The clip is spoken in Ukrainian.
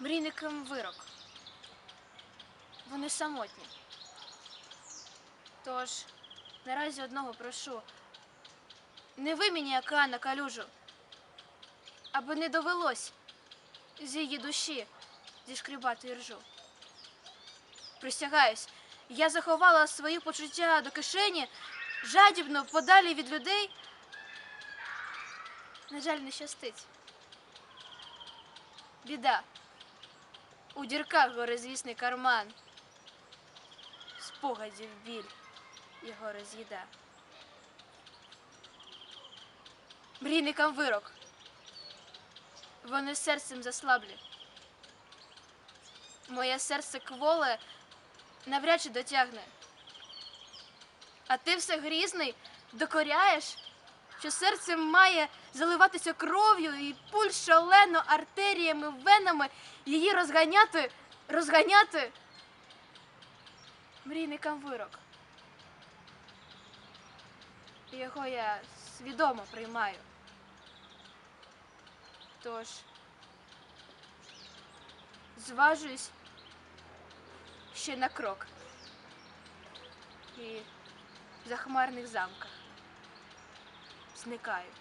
Мрійникам вирок. Вони самотні. Тож, наразі одного прошу. Не виміні яка на калюжу, аби не довелось з її душі зішкрібати іржу. Присягаюсь, я заховала свої почуття до кишені, жадібно подалі від людей. На жаль, не щастить. Біда. У дірках горизвісний карман. Спогадів біль його роз'їда. Мрійникам вирок. Вони серцем заслаблі. Моє серце кволе навряд чи дотягне. А ти все грізний, докоряєш, що серце має заливатися кров'ю і пульс шалено артеріями, венами, її розганяти, розганяти. Мрійникам вирок. Його я свідомо приймаю. Тож зважуюсь ще на крок. І в захмарних замках зникають.